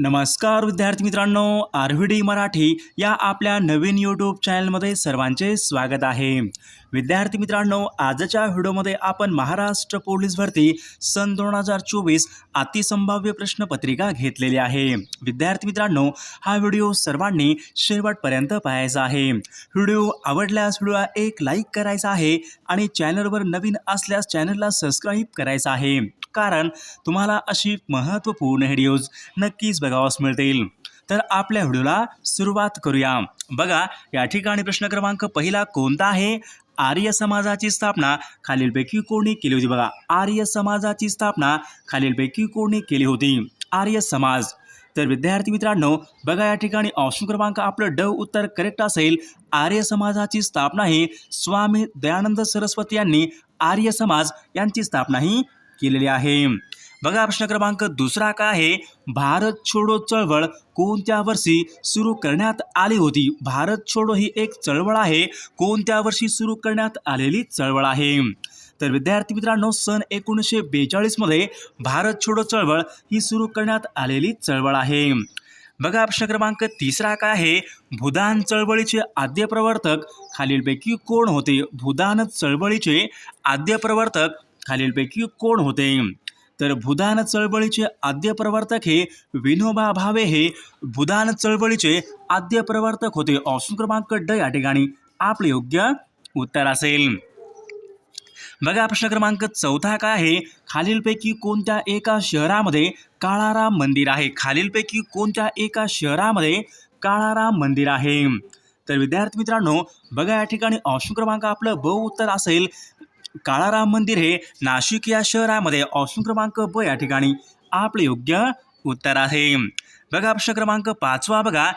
नमस्कार विद्यार्थी मित्रांनो आर व्ही डी मराठी या आपल्या नवीन यूट्यूब चॅनलमध्ये सर्वांचे स्वागत आहे. विद्यार्थी मित्रांनो आजच्या व्हिडिओमध्ये आपण महाराष्ट्र पोलीस भरती सन दोन हजार चोवीस अतिसंभाव्य प्रश्नपत्रिका घेतलेली आहे. विद्यार्थी मित्रांनो हा व्हिडिओ सर्वांनी शेवटपर्यंत पाहायचा आहे. व्हिडिओ आवडल्यास व्हिडिओला एक लाईक करायचा आहे आणि चॅनलवर नवीन असल्यास चॅनलला सबस्क्राईब करायचा आहे. कारण तुम्हाला अशी महत्त्वपूर्ण व्हिडिओज नक्कीच बघावास मिळतील. तर आपल्या व्हिडिओला सुरुवात करूया. बघा या ठिकाणी प्रश्न क्रमांक पहिला कोणता आहे? आर्य समाजाची स्थापना खालीलपैकी कोणी केली होती? बघा आर्य समाजाची स्थापना खालीलपैकी कोणी केली होती? आर्य समाज. तर विद्यार्थी मित्रांनो बघा या ठिकाणी ऑप्शन क्रमांक आपलं ड उत्तर करेक्ट असेल. आर्य समाजाची स्थापना ही स्वामी दयानंद सरस्वती यांनी आर्य समाज यांची स्थापना ही केलेली आहे. बघा प्रश्न क्रमांक दुसरा काय आहे? भारत छोडो चळवळ कोणत्या वर्षी सुरू करण्यात आली होती? भारत छोडो ही एक चळवळ आहे. कोणत्या वर्षी सुरू करण्यात आलेली चळवळ आहे? तर विद्यार्थी मित्रांनो सन एकोणीसशे बेचाळीसमध्ये भारत छोडो चळवळ ही सुरू करण्यात आलेली चळवळ आहे. बघा प्रश्न क्रमांक तिसरा काय आहे? भूदान चळवळीचे आद्य प्रवर्तक खालीलपैकी कोण होते? भूदान चळवळीचे आद्य प्रवर्तक खालीलपैकी कोण होते? तर भूदान चळवळीचे आद्य प्रवर्तक हे विनोबा भावे हे. भूदान चळवळीचे आद्य प्रवर्तक होते. ऑप्शन क्रमांक ड या ठिकाणी. आपले योग्य उत्तर असेल. बघा प्रश्न क्रमांक चौथा काय आहे? खालीलपैकी कोणत्या एका शहरामध्ये काळाराम मंदिर आहे? खालीलपैकी कोणत्या एका शहरामध्ये काळाराम मंदिर आहे? तर विद्यार्थी मित्रांनो बघा या ठिकाणी ऑप्शन क्रमांक आपलं ब उत्तर असेल. काळाराम मंदिर हे नाशिक या शहरामध्ये ऑप्शन क्रमांक ब या ठिकाणी. आपले योग्य उत्तर आहे. बघा प्रश्न क्रमांक पाचवा बघा.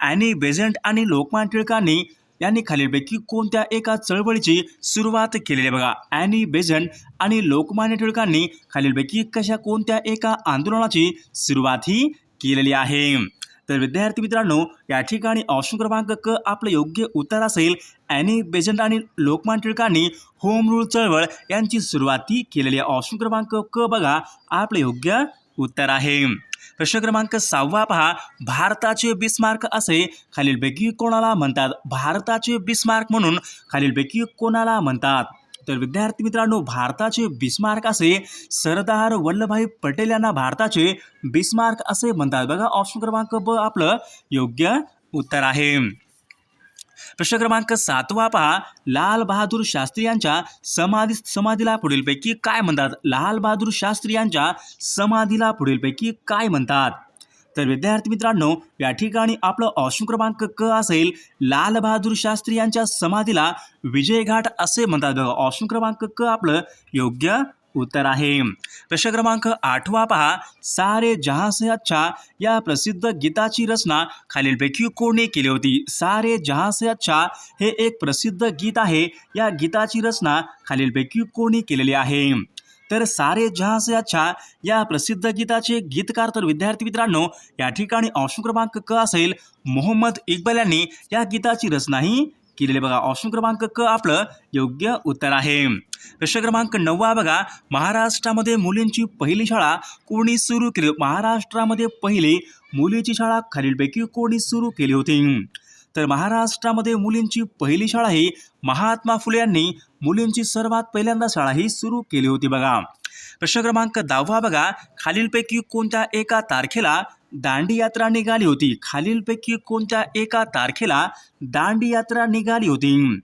ॲनी बेझंट आणि लोकमान टिळकांनी यांनी खालीलपैकी कोणत्या एका चळवळीची सुरुवात केलेली आहे बघा. ॲनी बेझंट आणि लोकमान्य टिळकांनी खालीलपैकी कशा कोणत्या एका आंदोलनाची सुरुवात ही केलेली आहे. तर विद्यार्थी मित्रांनो या ठिकाणी ऑप्शन क्रमांक क आपलं योग्य उत्तर असेल. ॲनी बेजंट आणि लोकमान टिळकांनी होम रूल चळवळ यांची सुरुवाती केलेली आहे. ऑप्शन क्रमांक क बघा आपलं योग्य उत्तर आहे. प्रश्न क्रमांक सहावा पहा. भारताचे बिस्मार्क असे खालीलपैकी कोणाला म्हणतात? भारताचे बिस्मार्क म्हणून खालीलपैकी कोणाला म्हणतात? तर विद्यार्थी मित्रांनो भारताचे बिस्मार्क असे सरदार वल्लभभाई पटेल यांना भारताचे बिस्मार्क असे म्हणतात. बघा ऑप्शन क्रमांक ब आपलं योग्य उत्तर आहे. प्रश्न क्रमांक सातवा पहा. लाल बहादूर शास्त्री यांच्या समाधी समाधीला पुढीलपैकी काय म्हणतात? लाल बहादूर शास्त्री यांच्या समाधीला पुढीलपैकी काय म्हणतात? तर विद्यार्थी मित्रांनो या ठिकाणी आपलं ऑप्शन क्रमांक क असेल. लालबहादूर शास्त्री यांच्या समाधीला विजयघाट असे म्हणतात बघा. ऑप्शन क्रमांक क आपलं योग्य उत्तर आहे. प्रश्न क्रमांक आठवा पहा. सारे जहां से अच्छा या प्रसिद्ध गीताची रचना खालीलपैकी कोणी केली होती? सारे जहां से अच्छा हे एक प्रसिद्ध गीत आहे. या गीताची रचना खालीलपैकी कोणी केलेली आहे? तर सारे जहाज से या प्रसिद्ध गीताचे गीतकार तर विद्यार्थी मित्रांनो या ठिकाणी ऑप्शन क्रमांक क असेल. मोहम्मद इक्बाल यांनी या गीताची रचनाही केलेली बघा ऑप्शन क्रमांक क आपलं योग्य उत्तर आहे. प्रश्न क्रमांक नववा बघा महाराष्ट्रामध्ये मुलींची पहिली शाळा कोणी सुरू केली? महाराष्ट्रामध्ये पहिली मुलीची शाळा खालीलपैकी कोणी सुरू केली होती? तर महाराष्ट्रामध्ये मुलींची पहिली शाळा ही महात्मा फुले यांनी मुलींची सर्वात पहिल्यांदा शाळा ही सुरू केली होती बघा. प्रश्न क्रमांक दहावा बघा. खालीलपैकी कोणत्या एका तारखेला दांडी यात्रा निघाली होती? खालीलपैकी कोणत्या एका तारखेला दांडी यात्रा निघाली होती?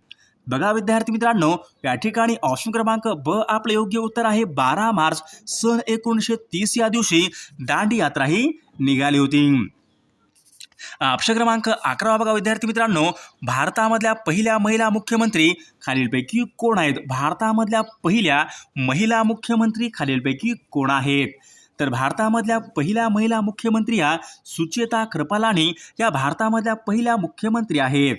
बघा विद्यार्थी मित्रांनो या ठिकाणी ऑप्शन क्रमांक ब आपलं योग्य उत्तर आहे बारा मार्च सन एकोणीसशे तीस या दिवशी दांडी यात्रा ही निघाली होती. ऑप्शन क्रमांक अकरावा बघा विद्यार्थी मित्रांनो. भारतामधल्या पहिल्या महिला मुख्यमंत्री खालीलपैकी कोण आहेत? भारतामधल्या पहिल्या महिला मुख्यमंत्री खालीलपैकी कोण आहेत? तर भारतामधल्या पहिल्या महिला मुख्यमंत्री या सुचेता कृपालानी या भारतामधल्या पहिल्या मुख्यमंत्री आहेत.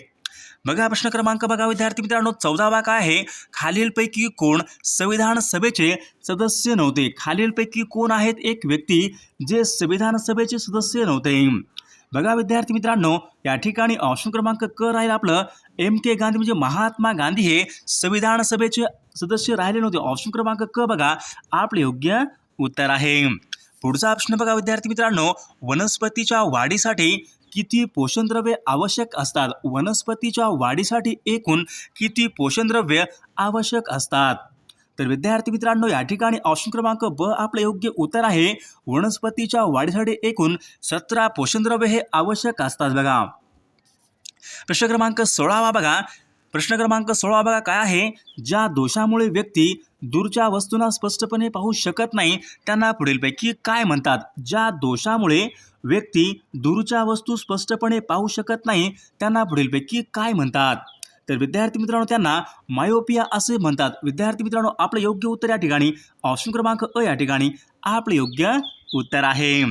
बघा प्रश्न क्रमांक बघा विद्यार्थी मित्रांनो. चौदावा काय आहे? खालीलपैकी कोण? संविधान सभेचे सदस्य नव्हते. खालीलपैकी कोण आहेत? एक व्यक्ती जे संविधान सभेचे सदस्य नव्हते. बघा विद्यार्थी मित्रांनो या ठिकाणी ऑप्शन क्रमांक क राहील आपलं. एम के गांधी म्हणजे महात्मा गांधी हे संविधान सभेचे सदस्य राहिले नव्हते. ऑप्शन क्रमांक क बघा आपले योग्य उत्तर आहे. पुढचा प्रश्न बघा विद्यार्थी मित्रांनो वनस्पतीच्या वाढीसाठी किती पोषणद्रव्ये आवश्यक असतात? वनस्पतीच्या वाढीसाठी एकूण किती पोषणद्रव्ये आवश्यक असतात? तर विद्यार्थी मित्रांनो या ठिकाणी ऑप्शन क्रमांक ब आपलं योग्य उत्तर आहे. वनस्पतीच्या वाढीसाठी एकूण सतरा पोषणद्रव्ये हे आवश्यक असतात बघा. प्रश्न क्रमांक सोळावा बघा. प्रश्न क्रमांक सोळा बघा काय आहे? ज्या दोषामुळे व्यक्ती दूरच्या वस्तूंना स्पष्टपणे पाहू शकत नाही त्यांना पुढीलपैकी काय म्हणतात? ज्या दोषामुळे व्यक्ती दूरच्या वस्तू स्पष्टपणे पाहू शकत नाही त्यांना पुढीलपैकी काय म्हणतात? तर विद्यार्थी मित्रांनो त्यांना मायोपिया असे म्हणतात. विद्यार्थी मित्रांनो आपलं योग्य उत्तर या ठिकाणी ऑप्शन क्रमांक अ या ठिकाणी आपलं योग्य उत्तर आहे.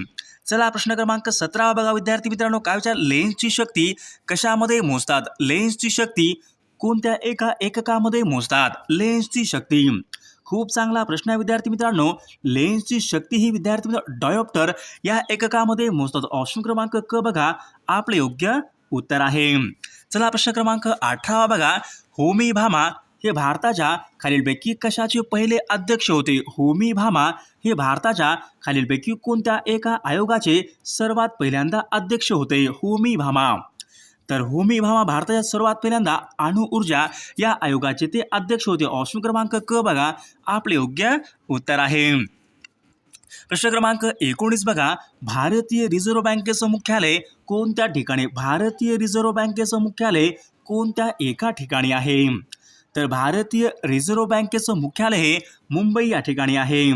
चला प्रश्न क्रमांक सतरा बघा. विद्यार्थी मित्रांनो काय विचार? लेन्सची शक्ती कशामध्ये मोजतात? लेन्सची शक्ती कोणत्या एका एककामध्ये मोजतात? लेन्सची शक्ती. खूप चांगला प्रश्न आहे विद्यार्थी मित्रांनो. लेन्सची शक्ती ही विद्यार्थी मित्र डॉयॉप्टर या एककामध्ये मोजतात. ऑप्शन क्रमांक क बघा. आपले योग्य उत्तर आहे. चला प्रश्न क्रमांक अठरावा बघा. होमी भामा हे भारताच्या खालीलपैकी कशाचे पहिले अध्यक्ष होते? होमी भामा हे भारताच्या खालीलपैकी कोणत्या एका आयोगाचे सर्वात पहिल्यांदा अध्यक्ष होते? होमी भामा. तर होमी भामा भारताच्या सर्वात पहिल्यांदा अणु ऊर्जा या आयोगाचे ते अध्यक्ष होते. ऑप्शन क्रमांक क बघा. आपले योग्य उत्तर आहे. प्रश्न क्रमांक एकोणीस बघा. भारतीय रिझर्व्ह बँकेचं मुख्यालय कोणत्या ठिकाणी? भारतीय रिझर्व्ह बँकेचं मुख्यालय कोणत्या एका ठिकाणी आहे? तर भारतीय रिझर्व्ह बँकेचं मुख्यालय हे मुंबई या ठिकाणी आहे.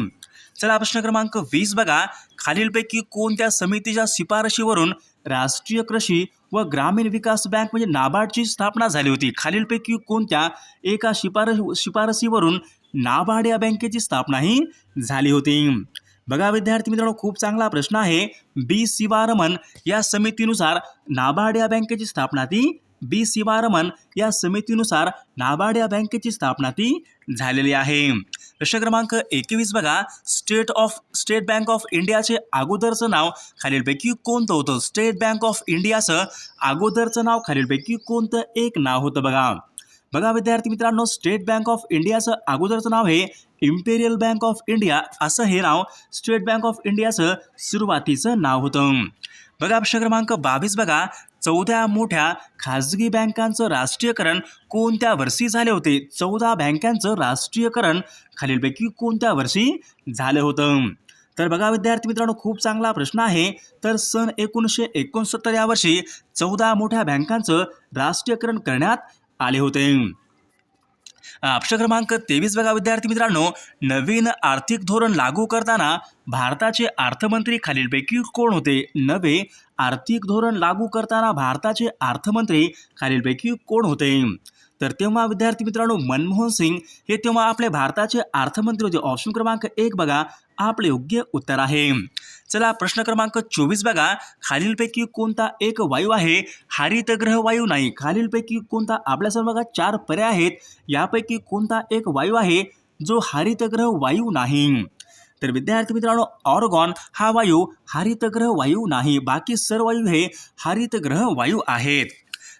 चला प्रश्न क्रमांक वीस बघा. खालीलपैकी कोणत्या समितीच्या शिफारशीवरून राष्ट्रीय कृषी व ग्रामीण विकास बँक म्हणजे नाबार्डची स्थापना झाली होती? खालीलपैकी कोणत्या एका शिफारस शिफारसीवरून नाबार्ड या बँकेची स्थापना ही झाली होती? बघा विद्यार्थी मित्रांनो खूप चांगला प्रश्न आहे. बी शिवारमन या समितीनुसार नाबार्ड या बँकेची स्थापना ती बी शिवारमन या समितीनुसार नाबार्ड या बँकेची स्थापना ती झालेली आहे. प्रश्न क्रमांक एकवीस बघा. State of State Bank of इंडियाचे अगोदरचं नाव खालीलपैकी कोणतं होतं? स्टेट बँक ऑफ इंडियाचं अगोदरचं नाव खालीलपैकी कोणतं एक नाव होतं बघा. बघा विद्यार्थी मित्रांनो स्टेट बँक ऑफ इंडियाचं अगोदरचं नाव हे इम्पेरियल बँक ऑफ इंडिया असं हे नाव स्टेट बँक ऑफ इंडियाचं सुरुवातीचं नाव होतं. बघा प्रश्न क्रमांक बावीस बघा. चौदा मोठ्या खाजगी बँकांचं राष्ट्रीयकरण कोणत्या वर्षी झाले होते? चौदा बँकांचं राष्ट्रीयकरण खालीलपैकी कोणत्या वर्षी झालं होतं? तर बघा विद्यार्थी मित्रांनो खूप चांगला प्रश्न आहे. तर सन एकोणीसशे एकोणसत्तर या वर्षी चौदा मोठ्या बँकांचं राष्ट्रीयकरण करण्यात आले होते. प्रश्न क्रमांक तेवीस बघा विद्यार्थी मित्रांनो. नवीन आर्थिक धोरण लागू करताना भारताचे अर्थमंत्री खालीलपैकी कोण होते? नवे आर्थिक धोरण लागू करताना भारताचे अर्थमंत्री खालीलपैकी कोण होते? तर तेव्हा विद्यार्थी मित्रांनो मनमोहन सिंग हे तेव्हा आपले भारताचे अर्थमंत्री होते. ऑप्शन क्रमांक एक बघा आपले योग्य उत्तर आहे. चला प्रश्न क्रमांक चोवीस बघा. खालीलपैकी कोणता एक वायू आहे? हरितग्रह वायू नाही. खालीलपैकी कोणता आपल्यासमोर बघा चार पर्याय आहेत. यापैकी कोणता एक वायू आहे? जो हरितग्रह वायू नाही. तर विद्यार्थी मित्रांनो ऑर्गॉन हा वायू हरितग्रह वायू नाही. बाकी सर्व वायू हे हरितग्रह वायू आहेत.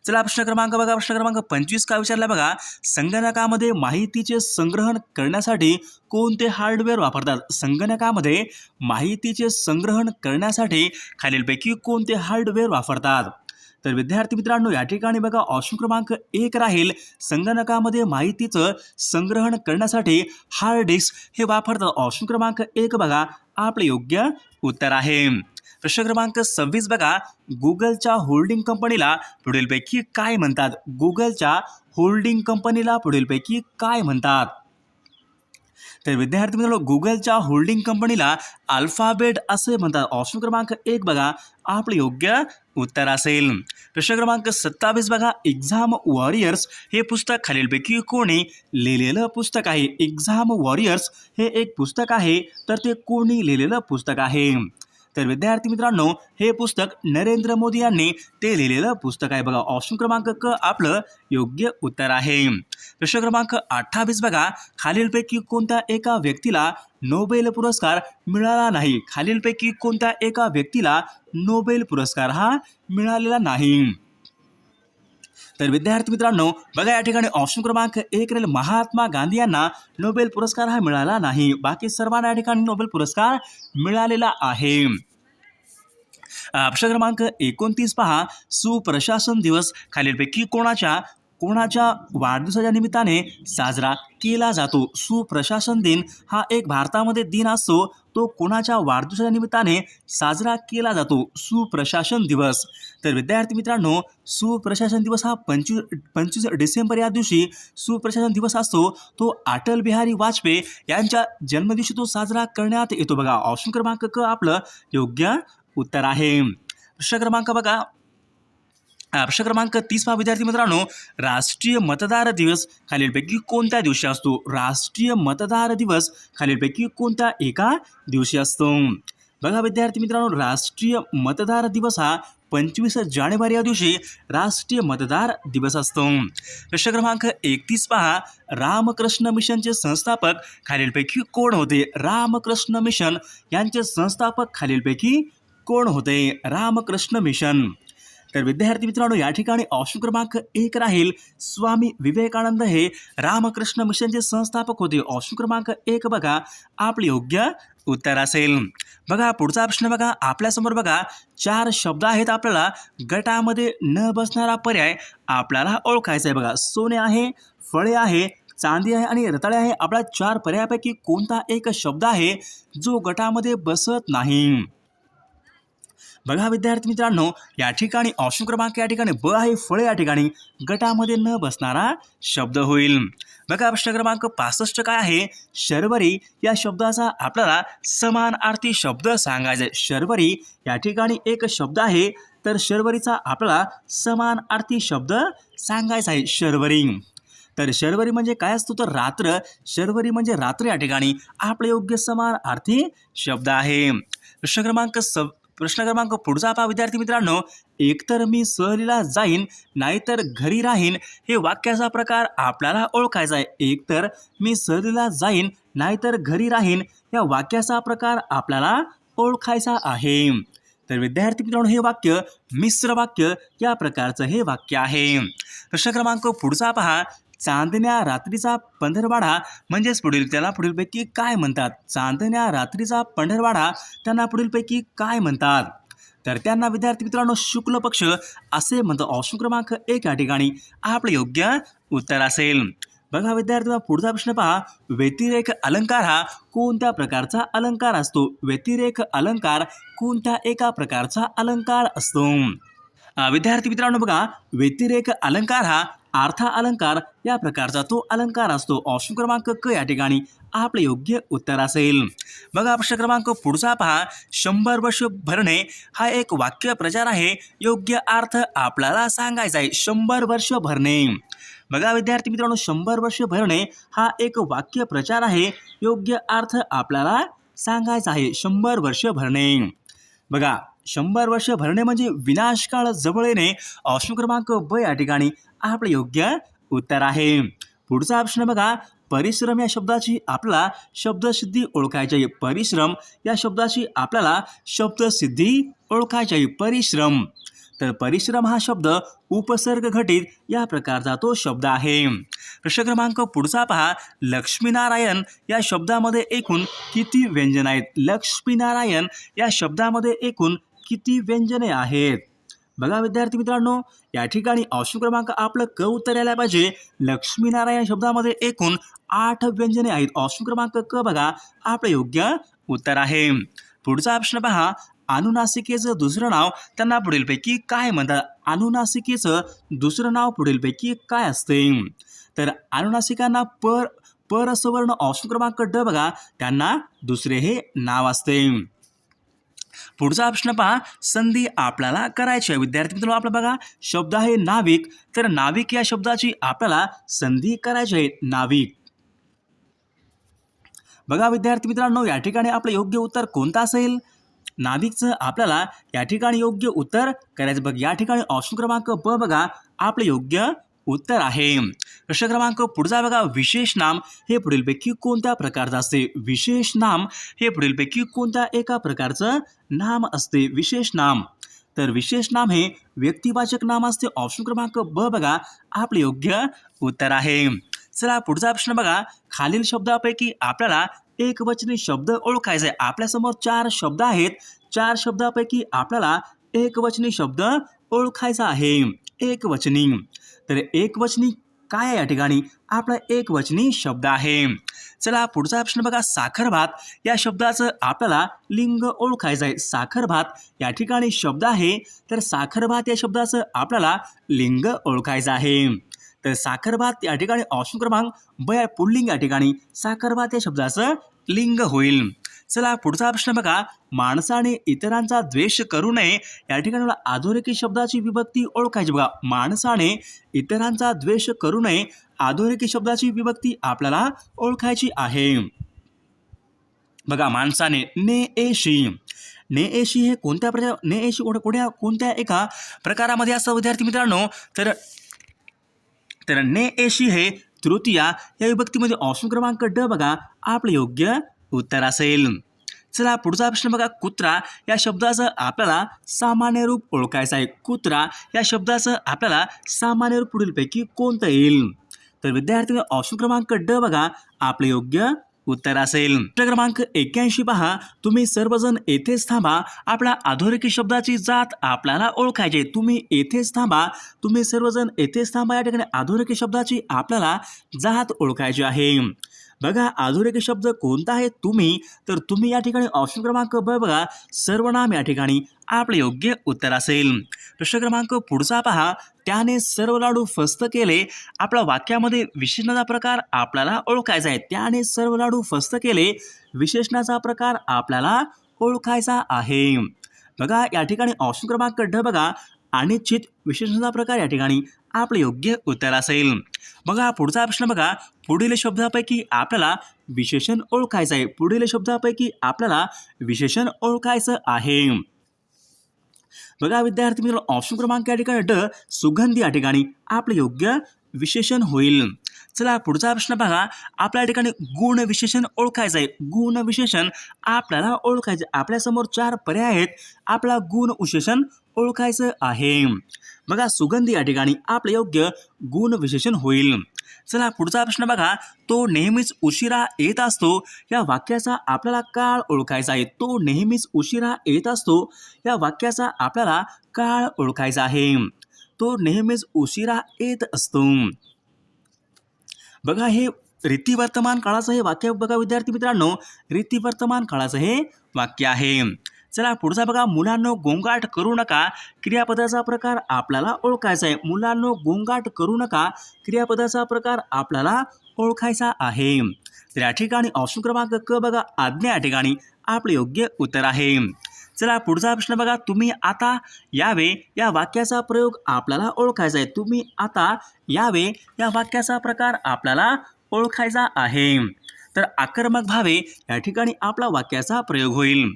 चला प्रश्न क्रमांक बघा प्रश्न क्रमांक पंचवीस का विचारला बघा. संगणकामध्ये माहितीचे संग्रहण करण्यासाठी कोणते हार्डवेअर वापरतात? संगणकामध्ये माहितीचे संग्रहण करण्यासाठी खालीलपैकी कोणते हार्डवेअर वापरतात? तर विद्यार्थी मित्रांनो या ठिकाणी बघा ऑप्शन क्रमांक एक राहील. संगणकामध्ये माहितीचं संग्रहण करण्यासाठी हार्ड डिस्क हे वापरतात. ऑप्शन क्रमांक एक बघा. आपले योग्य उत्तर आहे. प्रश्न क्रमांक सव्वीस बघा. गुगलच्या होल्डिंग कंपनीला पुढीलपैकी काय म्हणतात? गुगलच्या होल्डिंग कंपनीला पुढीलपैकी काय म्हणतात? तर विद्यार्थी मित्रांनो गुगलच्या होल्डिंग कंपनीला अल्फाबेट असे म्हणतात. ऑप्शन क्रमांक एक बघा. आपलं योग्य उत्तर असेल. प्रश्न क्रमांक सत्तावीस बघा. एक्झाम वॉरियर्स हे पुस्तक खालीलपैकी कोणी लिहिलेलं पुस्तक आहे? एक्झाम वॉरियर्स हे एक पुस्तक आहे. तर ते कोणी लिहिलेलं पुस्तक आहे? तर विद्यार्थी मित्रांनो हे पुस्तक नरेंद्र मोदी यांनी ते लिहिलेलं पुस्तक आहे बघा. ऑप्शन क्रमांक क आपलं योग्य उत्तर आहे. प्रश्न क्रमांक अठ्ठावीस बघा. खालीलपैकी कोणत्या एका व्यक्तीला नोबेल पुरस्कार मिळाला नाही? खालीलपैकी कोणत्या एका व्यक्तीला नोबेल पुरस्कार हा मिळालेला नाही? तर विद्यार्थी मित्रांनो बघा या ठिकाणी ऑप्शन क्रमांक एक रेल महात्मा गांधी यांना नोबेल पुरस्कार हा मिळाला नाही. बाकी सर्वांना या ठिकाणी नोबेल पुरस्कार मिळालेला आहे. प्रश्न क्रमांक एकोणतीस पहा. सुप्रशासन दिवस खालीलपैकी कोणाच्या कोणाच्या वाढदिवसाच्या निमित्ताने साजरा केला जातो? सुप्रशासन दिन हा एक भारतामध्ये दिन असतो. तो कोणाच्या वाढदिवसाच्या निमित्ताने साजरा केला जातो? सुप्रशासन दिवस. तर विद्यार्थी मित्रांनो सुप्रशासन दिवस हा पंचवीस पंचवीस डिसेंबर या दिवशी सुप्रशासन दिवस असतो. तो अटल बिहारी वाजपेयी यांच्या जन्मदिवशी तो साजरा करण्यात येतो. बघा ऑप्शन क्रमांक क आपलं योग्य उत्तर आहे. प्रश्न क्रमांक बघा. प्रश्न क्रमांक तीस पहा विद्यार्थी मित्रांनो. राष्ट्रीय मतदार दिवस खालीलपैकी कोणत्या दिवशी असतो? राष्ट्रीय मतदार दिवस खालीलपैकी कोणत्या एका दिवशी असतो? बघा विद्यार्थी मित्रांनो राष्ट्रीय मतदार दिवस हा पंचवीस जानेवारी या दिवशी राष्ट्रीय मतदार दिवस असतो. प्रश्न क्रमांक एकतीस पहा रामकृष्ण मिशनचे संस्थापक खालीलपैकी कोण होते? रामकृष्ण मिशन यांचे संस्थापक खालीलपैकी कोण होते? रामकृष्ण मिशन. तर विद्यार्थी मित्रांनो या ठिकाणी ऑप्शन क्रमांक एक राहील. स्वामी विवेकानंद हे रामकृष्ण मिशनचे संस्थापक होते. ऑप्शन क्रमांक एक बघा. आपले योग्य उत्तर असेल. बघा पुढचा प्रश्न बघा. आपल्यासमोर बघा. चार शब्द आहेत आपल्याला. गटामध्ये न बसणारा पर्याय आपल्याला ओळखायचा आहे. बघा सोने आहे फळे आहे चांदी आहे आणि रताळे आहे. आपल्या चार पर्यायापैकी कोणता एक शब्द आहे जो गटामध्ये बसत नाही? बघा विद्यार्थी मित्रांनो या ठिकाणी ऑप्शन क्रमांक या ठिकाणी ब आहे फळे या ठिकाणी गटामध्ये न बसणारा शब्द होईल. बघा प्रश्न क्रमांक पासष्ट काय आहे? शर्वरी या शब्दाचा आपल्याला समानार्थी शब्द सांगायचा. आहे शर्वरी या ठिकाणी एक शब्द आहे तर शर्वरीचा आपल्याला समानार्थी शब्द सांगायचा आहे शर्वरी. तर शर्वरी म्हणजे काय असतो? तर रात्र. शर्वरी म्हणजे रात्र या ठिकाणी आपले योग्य समान अर्थी शब्द आहे. प्रश्न क्रमांक स प्रश्न क्रमांक पुढचा पहा विद्यार्थी मित्रांनो. एकतर मी सहलीला जाईन नाहीतर घरी राहीन हे वाक्याचा प्रकार आपल्याला ओळखायचा आहे. एकतर मी सहलीला जाईन नाहीतर घरी राहीन या वाक्याचा प्रकार आपल्याला ओळखायचा आहे. तर विद्यार्थी मित्रांनो हे वाक्य मिश्र वाक्य या प्रकारचं हे वाक्य आहे. प्रश्न क्रमांक पुढचा पहा चांदण्या रात्रीचा पंधरवाडा म्हणजेच पुढील त्याला पुढीलपैकी काय म्हणतात? चांदण्या रात्रीचा पंढरवाडा त्यांना पुढीलपैकी काय म्हणतात? तर त्यांना विद्यार्थी मित्रांनो शुक्ल पक्ष असे म्हणतो. ऑप्शन क्रमांक एक या ठिकाणी. आपलं योग्य उत्तर असेल. बघा विद्यार्थी पुढचा प्रश्न पहा. व्यतिरेक अलंकार हा कोणत्या प्रकारचा अलंकार असतो? व्यतिरेक अलंकार कोणत्या एका प्रकारचा अलंकार असतो? विद्यार्थी मित्रांनो बघा व्यतिरेक अलंकार हा अर्था अलंकार या प्रकारचा तो अलंकार असतो. ऑप्शन क्रमांक क या ठिकाणी आपले योग्य उत्तर असेल. बघा प्रश्न क्रमांक पुढचा पहा. शंभर वर्ष भरणे हा एक वाक्य प्रचार आहे. योग्य अर्थ आपल्याला सांगायचा आहे. शंभर वर्ष भरणे. बघा विद्यार्थी मित्रांनो शंभर वर्ष भरणे हा एक वाक्य प्रचार आहे. योग्य अर्थ आपल्याला सांगायचा आहे. शंभर वर्ष भरणे. बघा शंभर वर्ष भरणे म्हणजे विनाशकाळ जवळ येणे ऑप्शन क्रमांक ब या ठिकाणी आपलं योग्य उत्तर आहे. पुढचा प्रश्न बघा परिश्रम या शब्दाची आपल्याला शब्दसिद्धी ओळखायची आहे. परिश्रम या शब्दाची आपल्याला शब्दसिद्धी ओळखायची आहे. परिश्रम. तर परिश्रम हा शब्द उपसर्ग घटित या प्रकारचा तो शब्द आहे. प्रश्न क्रमांक पुढचा पहा. लक्ष्मीनारायण या शब्दामध्ये एकूण किती व्यंजन आहेत? लक्ष्मीनारायण या शब्दामध्ये एकूण किती व्यंजने आहेत? बघा विद्यार्थी मित्रांनो या ठिकाणी ऑप्शन क्रमांक आपलं क उत्तर यायला पाहिजे. लक्ष्मीनारायण शब्दामध्ये एकूण आठ व्यंजने आहेत. ऑप्शन क्रमांक क बघा आपलं योग्य उत्तर आहे. पुढचा प्रश्न पहा अनुनासिकेचं दुसरं नाव त्यांना पुढीलपैकी काय म्हणतात? अनुनासिकेचं दुसरं नाव पुढीलपैकी काय असते? तर अनुनासिकांना पर परसवर्ण ऑप्शन क्रमांक ड बघा त्यांना दुसरे हे नाव असते. पुढचा प्रश्न पहा. संधी आपल्याला करायची आहे. विद्यार्थी मित्रांनो आपला बघा. शब्द आहे नाविक. तर नाविक या शब्दाची आपल्याला संधी करायची आहे. नाविक. बघा विद्यार्थी मित्रांनो या ठिकाणी आपलं योग्य उत्तर कोणतं असेल? नाविकचं आपल्याला या ठिकाणी योग्य उत्तर करायचं. बघ या ठिकाणी ऑप्शन क्रमांक ब बघा. आपलं योग्य उत्तर आहे. प्रश्न क्रमांक पुढचा बघा. विशेष नाम हे पुढीलपैकी कोणत्या प्रकारचं असते? विशेष नाम हे पुढीलपैकी कोणत्या एका प्रकारचं नाम असते? विशेष नाम. तर विशेष नाम हे व्यक्तिवाचक नाम असते. ऑप्शन क्रमांक ब बघा. आपले योग्य उत्तर आहे. चला पुढचा प्रश्न बघा. खालील शब्दापैकी आपल्याला एक वचनी शब्द ओळखायचा आहे. आपल्यासमोर चार शब्द आहेत. चार शब्दापैकी आपल्याला एक वचनी शब्द ओळखायचा आहे. एक वचनी तर एकवचनी काय या ठिकाणी? आपला एकवचनी शब्द आहे. चला पुढचा ऑप्शन बघा. साखर भात या शब्दाचं आपल्याला लिंग ओळखायचं आहे. साखर भात या ठिकाणी शब्द आहे. तर साखर भात या शब्दाचं आपल्याला लिंग ओळखायचं आहे. तर साखर भात या ठिकाणी ऑप्शन क्रमांक ब पुल्लिंग या ठिकाणी साखर भात या शब्दाचं लिंग होईल. चला पुढचा प्रश्न बघा. माणसाने इतरांचा द्वेष करू नये या ठिकाणी मला अधोरेखित शब्दाची विभक्ती ओळखायची बघा. माणसाने इतरांचा द्वेष करू नये अधोरेखित शब्दाची विभक्ती आपल्याला ओळखायची आहे. बघा माणसाने ने एशी. ने एशी हे कोणत्या प्रकार ने एशी कोणत्या कोणत्या एका प्रकारामध्ये असं विद्यार्थी मित्रांनो? तर तर ने एशी हे तृतीया या विभक्तीमध्ये ऑप्शन क्रमांक ड बघा. आपलं योग्य उत्तर असेल चला पुढचा प्रश्न बघा. कुत्रा या शब्दाचं आपल्याला सामान्य रूप ओळखायचं आहे. कुत्रा या शब्दाचं आपल्याला सामान्य रूप पुढीलपैकी कोणतं येईल? तर विद्यार्थी ऑप्शन क्रमांक ड बघा. आपलं योग्य उत्तर असेल प्रश्न क्रमांक एक्क्याऐंशी पहा. तुम्ही सर्वजण येथेच थांबा. आपल्या अधोरेखित शब्दाची जात आपल्याला ओळखायची तुम्ही येथेच थांबा. तुम्ही सर्वजण येथेच थांबा. या ठिकाणी अधोरेखित शब्दाची आपल्याला जात ओळखायची आहे. बघा अधोरेखित शब्द कोणता आहे तुम्ही? तर तुम्ही या ठिकाणी ऑप्शन क्रमांक ब बघा. सर्वनाम या ठिकाणी आपले योग्य उत्तर असेल. प्रश्न क्रमांक पुढचा पहा. त्याने सर्व लाडू फस्त केले. आपल्या वाक्यामध्ये विशेषणाचा प्रकार आपल्याला ओळखायचा आहे. त्याने सर्व लाडू फस्त केले. विशेषणाचा प्रकार आपल्याला ओळखायचा आहे. बघा या ठिकाणी ऑप्शन क्रमांक ड बघा. अनिश्चित विशेषणाचा प्रकार या ठिकाणी आपलं योग्य उत्तर असेल. बघा पुढचा प्रश्न बघा. पुढील शब्दापैकी आपल्याला विशेषण ओळखायचं आहे. पुढील शब्दापैकी आपल्याला विशेषण ओळखायचं आहे. बघा विद्यार्थी मित्रांनो ऑप्शन क्रमांक या ठिकाणी ड सुगंधी या ठिकाणी आपलं योग्य विशेषण होईल. चला पुढचा प्रश्न बघा. आपल्या ठिकाणी गुण विशेषण ओळखायचं आहे. गुण विशेषण आपल्याला ओळखायचं आपल्यासमोर चार पर्याय आहेत. आपला गुण विशेषण ओळखायचं आहे. बघा सुगंधी या ठिकाणी आपलं योग्य गुण विशेषण होईल. चला पुढचा प्रश्न बघा. तो नेहमीच उशिरा येत असतो. या वाक्याचा आपल्याला काळ ओळखायचा आहे. तो नेहमीच उशिरा येत असतो. या वाक्याचा आपल्याला काळ ओळखायचा आहे. तो नेहमीच उशिरा येत असतो. बघा हे रीतिवर्तमान काळाचं हे वाक्य बघा विद्यार्थी मित्रांनो. रीतिवर्तमान काळाचं हे वाक्य आहे. चला पुढचा बघा. मुलांनो गोंगाट करू नका. क्रियापदाचा प्रकार आपल्याला ओळखायचा आहे. मुलांनो गोंगाट करू नका. क्रियापदाचा प्रकार आपल्याला ओळखायचा आहे. तर या ठिकाणी ऑप्शन क्रमांक क बघा. आज्ञा या ठिकाणी. आपले योग्य उत्तर आहे. चला पुढचा प्रश्न बघा. तुम्ही आता यावे या वाक्याचा प्रयोग आपल्याला ओळखायचा आहे. तुम्ही आता यावे या वाक्याचा प्रकार आपल्याला ओळखायचा आहे. तर आक्रमक भावे या ठिकाणी आपला वाक्याचा प्रयोग होईल.